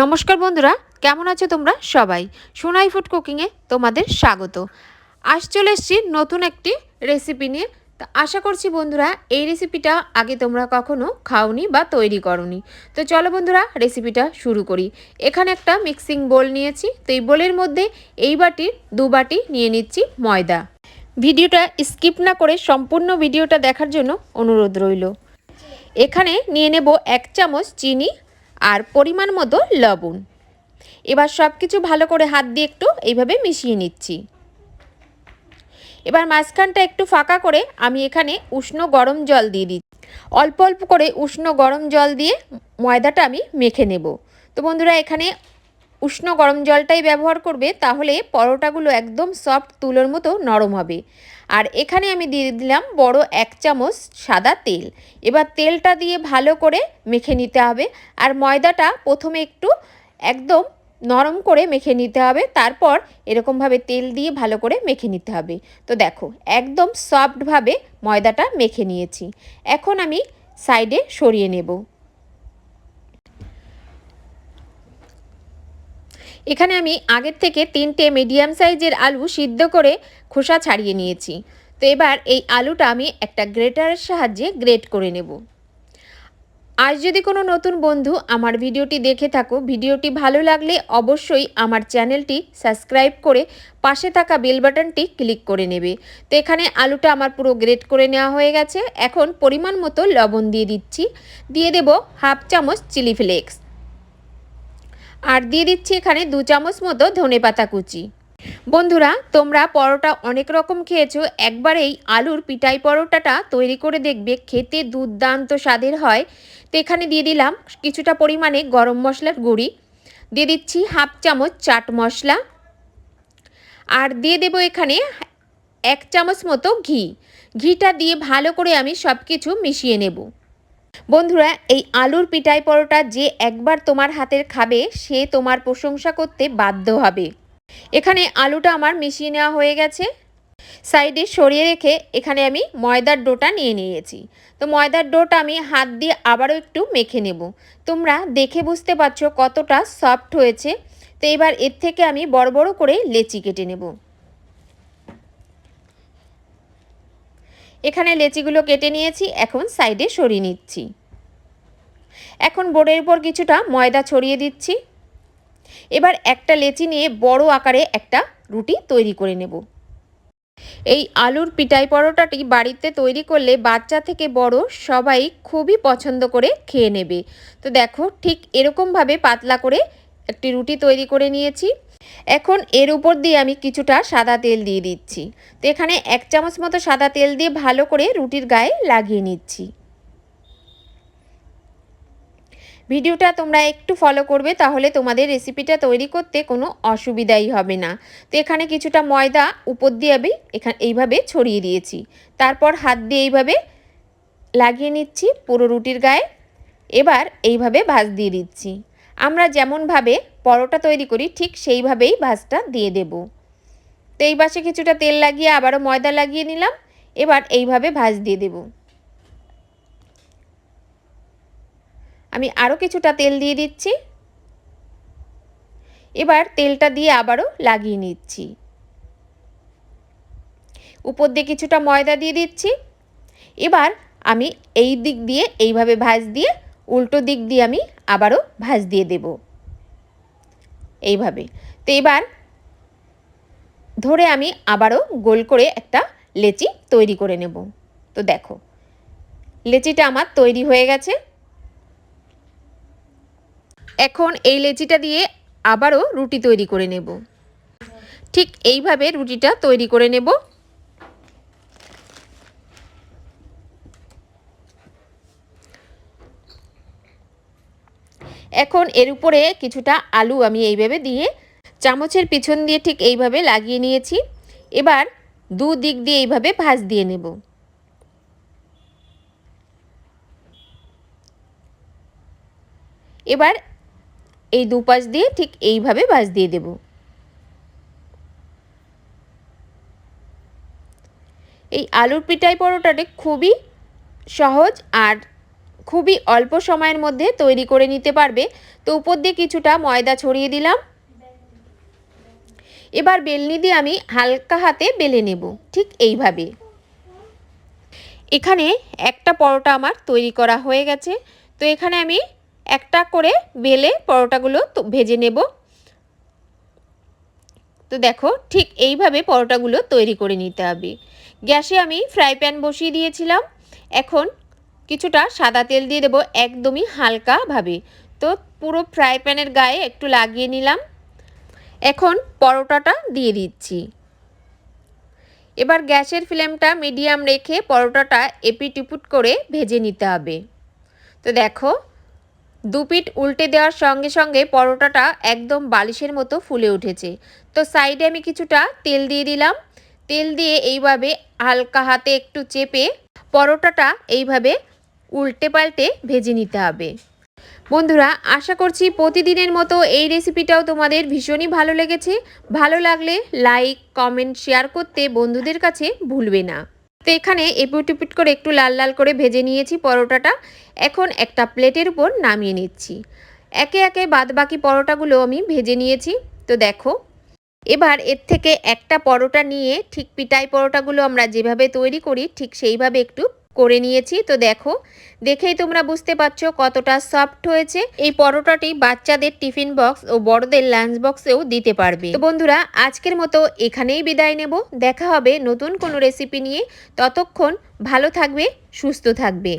নমস্কার বন্ধুরা, কেমন আছো তোমরা সবাই? সোনাই ফুড কুকিংয়ে তোমাদের স্বাগত। আজ চলে এসছি নতুন একটি রেসিপি নিয়ে। তা আশা করছি বন্ধুরা, এই রেসিপিটা আগে তোমরা কখনো খাওনি বা তৈরি করনি। তো চলো বন্ধুরা রেসিপিটা শুরু করি। এখানে একটা মিক্সিং বোল নিয়েছি। তো এই বোলের মধ্যে এই বাটির দু বাটি নিয়ে নিচ্ছি ময়দা। ভিডিওটা স্কিপ না করে সম্পূর্ণ ভিডিওটা দেখার জন্য অনুরোধ রইল। এখানে নিয়ে নেব এক চামচ চিনি আর পরিমাণ মতো লবণ। এবার সব কিছু ভালো করে হাত দিয়ে একটু এইভাবে মিশিয়ে নিচ্ছি। এবার মাঝখানটা একটু ফাঁকা করে আমি এখানে উষ্ণ গরম জল দিয়ে দিচ্ছি। অল্প অল্প করে উষ্ণ গরম জল দিয়ে ময়দাটা আমি মেখে নেব। তো বন্ধুরা, এখানে উষ্ণ গরম জলটাই ব্যবহার করবে, তাহলে পরোটাগুলো একদম সফট তুলোর মতো নরম হবে। আর এখানে আমি দিয়ে দিলাম বড় এক চামচ সাদা তেল। এবার তেলটা দিয়ে ভালো করে মেখে নিতে হবে। আর ময়দাটা প্রথমে একটু একদম নরম করে মেখে নিতে হবে। তারপর এরকমভাবে তেল দিয়ে ভালো করে মেখে নিতে হবে। তো দেখো, একদম সফটভাবে ময়দাটা মেখে নিয়েছি। এখন আমি সাইডে সরিয়ে নেব। এখানে আমি আগের থেকে তিনটে মিডিয়াম সাইজের আলু সিদ্ধ করে খোসা ছাড়িয়ে নিয়েছি। তো এবার এই আলুটা আমি একটা গ্রেটারের সাহায্যে গ্রেট করে নেব। আজ যদি কোনো নতুন বন্ধু আমার ভিডিওটি দেখে থাকো, ভিডিওটি ভালো লাগলে অবশ্যই আমার চ্যানেলটি সাবস্ক্রাইব করে পাশে থাকা বেল বাটনটি ক্লিক করে নেবে। তো এখানে আলুটা আমার পুরো গ্রেট করে নেওয়া হয়ে গেছে। এখন পরিমাণ মতো লবণ দিয়ে দিচ্ছি। দিয়ে দেব হাফ চামচ চিলি ফ্লেক্স আর দিয়ে দিচ্ছি এখানে দু চামচ মতো ধনে পাতা কুচি। বন্ধুরা, তোমরা পরোটা অনেক রকম খেয়েছো একবার এই আলুর পিটাই পরোটাটা তৈরি করে দেখবে, খেতে দুর্দান্ত স্বাদের হয়। তো এখানে দিয়ে দিলাম কিছুটা পরিমাণে গরম মশলার গুঁড়ি। দিয়ে দিচ্ছি হাফ চামচ চাট মশলা। আর দিয়ে দেব এখানে এক চামচ মতো ঘি। ঘিটা দিয়ে ভালো করে আমি সব কিছু মিশিয়ে নেব। বন্ধুরা, এই আলুর পিটাই পরোটা যে একবার তোমার হাতের খাবে, সে তোমার প্রশংসা করতে বাধ্য হবে। এখানে আলুটা আমার মিশিয়ে নেওয়া হয়ে গেছে। সাইডে সরিয়ে রেখে এখানে আমি ময়দার ডোটা নিয়ে নিয়েছি। তো ময়দার ডোটা আমি হাত দিয়ে আবারও একটু মেখে নেব। তোমরা দেখে বুঝতে পারছ কতটা সফট হয়েছে। তো এবার এর থেকে আমি বড় বড় করে লেচি কেটে নেব। এখানে লেচিগুলো কেটে নিয়েছি, এখন সাইডে সরিয়ে নিচ্ছি। এখন বোর্ডের উপর কিছুটা ময়দা ছড়িয়ে দিচ্ছি। এবার একটা লেচি নিয়ে বড় আকারে একটা রুটি তৈরি করে নেব। এই আলুর পিটাই পরোটাটি বাড়িতে তৈরি করলে বাচ্চা থেকে বড় সবাই খুবই পছন্দ করে খেয়ে নেবে। তো দেখো ঠিক এরকমভাবে পাতলা করে একটি রুটি তৈরি করে নিয়েছি। এখন এর উপর দিয়ে আমি কিছুটা সাদা তেল দিয়ে দিচ্ছি। তো এখানে এক চামচ মতো সাদা তেল দিয়ে ভালো করে রুটির গায়ে লাগিয়ে নিচ্ছি। ভিডিওটা তোমরা একটু ফলো করবে, তাহলে তোমাদের রেসিপিটা তৈরি করতে কোনো অসুবিধাই হবে না। তো এখানে কিছুটা ময়দা উপর দিয়ে আমি এখানে, এইভাবে ছড়িয়ে দিয়েছি। তারপর হাত দিয়ে এইভাবে লাগিয়ে নিচ্ছি পুরো রুটির গায়ে। এবার এইভাবে ভাজ দিয়ে দিচ্ছি। আমরা যেমনভাবে পরোটা তৈরি করি, ঠিক সেইভাবেই ভাজটা দিয়ে দেব। তো এই পাশে কিছুটা তেল লাগিয়ে আবারও ময়দা লাগিয়ে নিলাম, এবার এইভাবে ভাজ দিয়ে দেবো। আমি আরও কিছুটা তেল দিয়ে দিচ্ছি। এবার তেলটা দিয়ে আবারও লাগিয়ে নিচ্ছি। উপর দিয়ে কিছুটা ময়দা দিয়ে দিচ্ছি। এবার আমি এই দিক দিয়ে এইভাবে ভাজ দিয়ে উল্টো দিক দিয়ে আমি আবারও ভাজ দিয়ে দেব। এইভাবে। তো এবার ধরে আমি আবারও গোল করে একটা লেচি তৈরি করে নেব। তো দেখো, লেচিটা আমার তৈরি হয়ে গেছে। এখন এই লেচিটা দিয়ে আবারও রুটি তৈরি করে নেব। ঠিক এইভাবে রুটিটা তৈরি করে নেব। এখন এর উপরে কিছুটা আলু আমি এইভাবে দিয়ে চামচের পিছন দিয়ে ঠিক এইভাবে লাগিয়ে নিয়েছি। এবার দু দিক দিয়ে এইভাবে ভাজ দিয়ে নেব। এবার এই দুপাশ দিয়ে ঠিক এইভাবে ভাজ দিয়ে দেব। এই আলুর পিঠাই পরোটাটি খুবই সহজ আর খুবই অল্প সময়ের মধ্যে তৈরি করে নিতে পারবে। তো উপর দিয়ে কিছুটা ময়দা ছড়িয়ে দিলাম। এবার বেলনি দিয়ে আমি হালকা হাতে বেলে নেব, ঠিক এইভাবে। এখানে একটা পরোটা আমার তৈরি করা হয়ে গেছে। তো এখানে আমি একটা করে বেলে পরোটাগুলো ভেজে নেব। তো দেখো, ঠিক এইভাবে পরোটাগুলো তৈরি করে নিতে হবে। গ্যাসে আমি ফ্রাই প্যান বসিয়ে দিয়েছিলাম। এখন কিছুটা সাদা তেল দিয়ে দেবো একদমই হালকাভাবে তো পুরো ফ্রাই প্যানের গায়ে একটু লাগিয়ে নিলাম। এখন পরোটাটা দিয়ে দিচ্ছি। এবার গ্যাসের ফ্লেমটা মিডিয়াম রেখে পরোটাটা এপিটুপুট করে ভেজে নিতে হবে। তো দেখো দু পিঠ উল্টে দেওয়ার সঙ্গে সঙ্গে পরোটাটা একদম বালিশের মতো ফুলে উঠেছে। তো সাইডে আমি কিছুটা তেল দিয়ে দিলাম। তেল দিয়ে এইভাবে হালকা হাতে একটু চেপে পরোটাটা এইভাবে উল্টে পাল্টে ভেজে নিতে হবে। বন্ধুরা, আশা করছি প্রতিদিনের মতো এই রেসিপিটাও তোমাদের ভীষণই ভালো লেগেছে। ভালো লাগলে লাইক কমেন্ট শেয়ার করতে বন্ধুদের কাছে ভুলবে না। তো এখানে এপিট করে একটু লাল লাল করে ভেজে নিয়েছি পরোটাটা। এখন একটা প্লেটের উপর নামিয়ে নিচ্ছি। একে একে বাদ বাকি পরোটাগুলো আমি ভেজে নিয়েছি। তো দেখো, এবার এর থেকে একটা পরোটা নিয়ে ঠিক পিটাই পরোটাগুলো আমরা যেভাবে তৈরি করি ঠিক সেইভাবে একটু করে নিয়েছি। তো দেখো, দেখেই তোমরা বুঝতে পারছ কতটা সফট হয়েছে। এই পরোটাটি বাচ্চাদের টিফিন বক্স ও বড়দের লাঞ্চ বক্সেও দিতে পারবে। তো বন্ধুরা, আজকের মতো এখানেই বিদায় নেব। দেখা হবে নতুন কোনো রেসিপি নিয়ে। ততক্ষণ ভালো থাকবে, সুস্থ থাকবে।